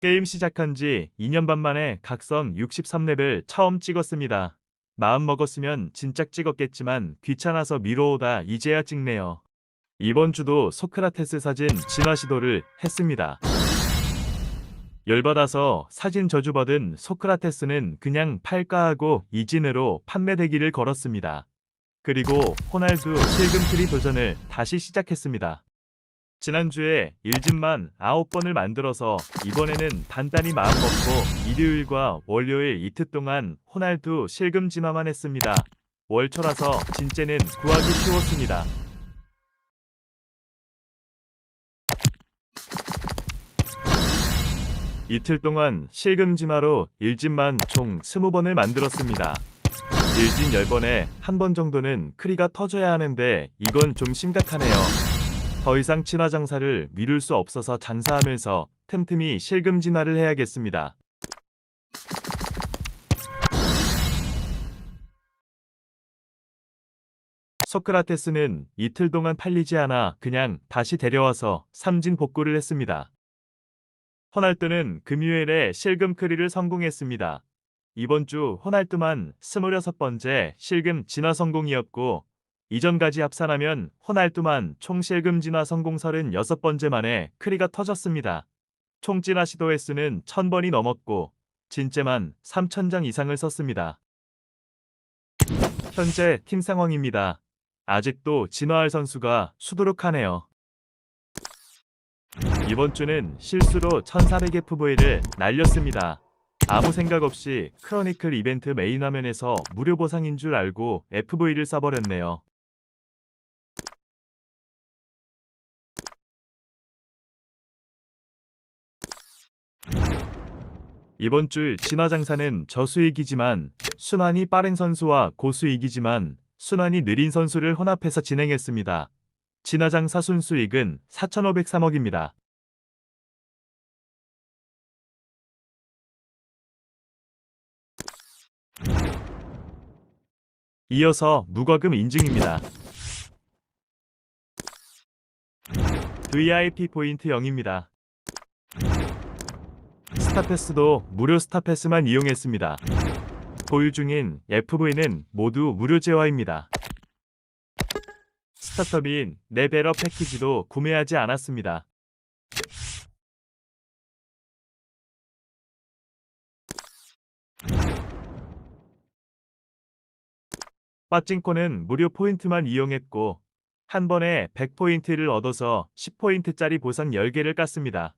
게임 시작한 지 2년 반 만에 각성 63렙을 처음 찍었습니다. 마음 먹었으면 진짜 찍었겠지만 귀찮아서 미뤄오다 이제야 찍네요. 이번 주도 소크라테스 사진 진화 시도를 했습니다. 열받아서 사진 저주받은 소크라테스는 그냥 팔까 하고 이진으로 판매 대기를 걸었습니다. 그리고 호날두 실금트리 도전을 다시 시작했습니다. 지난주에 일진만 9번을 만들어서 이번에는 단단히 마음 먹고 일요일과 월요일 이틀 동안 호날두 실금 진화만 했습니다. 월초라서 진짜는 구하기 쉬웠습니다. 이틀 동안 실금 진화로 일진만 총 20번을 만들었습니다. 일진 10번에 한 번 정도는 크리가 터져야 하는데 이건 좀 심각하네요. 더 이상 친화 장사를 미룰 수 없어서 장사하면서 틈틈이 실금 진화를 해야겠습니다. 소크라테스는 이틀 동안 팔리지 않아 그냥 다시 데려와서 삼진 복구를 했습니다. 호날두는 금요일에 실금 크리를 성공했습니다. 이번 주 호날두만 26번째 실금 진화 성공이었고 이전까지 합산하면 호날두만 총 실금 진화 성공 36번째 만에 크리가 터졌습니다. 총 진화 시도 횟수는 1000번이 넘었고 진짜만 3000장 이상을 썼습니다. 현재 팀 상황입니다. 아직도 진화할 선수가 수두룩하네요. 이번 주는 실수로 1400의 FV를 날렸습니다. 아무 생각 없이 크로니클 이벤트 메인 화면에서 무료 보상인 줄 알고 FV를 써버렸네요. 이번 주 진화 장사는 저수익이지만 순환이 빠른 선수와 고수익이지만 순환이 느린 선수를 혼합해서 진행했습니다. 진화 장사 순수익은 4,503억입니다. 이어서 무과금 인증입니다. VIP 포인트 0입니다. 스타패스도 무료 스타패스만 이용했습니다. 보유 중인 FV는 모두 무료 제화입니다. 스타터빈 네베러 패키지도 구매하지 않았습니다. 빠찡코는 무료 포인트만 이용했고 한 번에 100포인트를 얻어서 10포인트짜리 보상 10개를 깠습니다.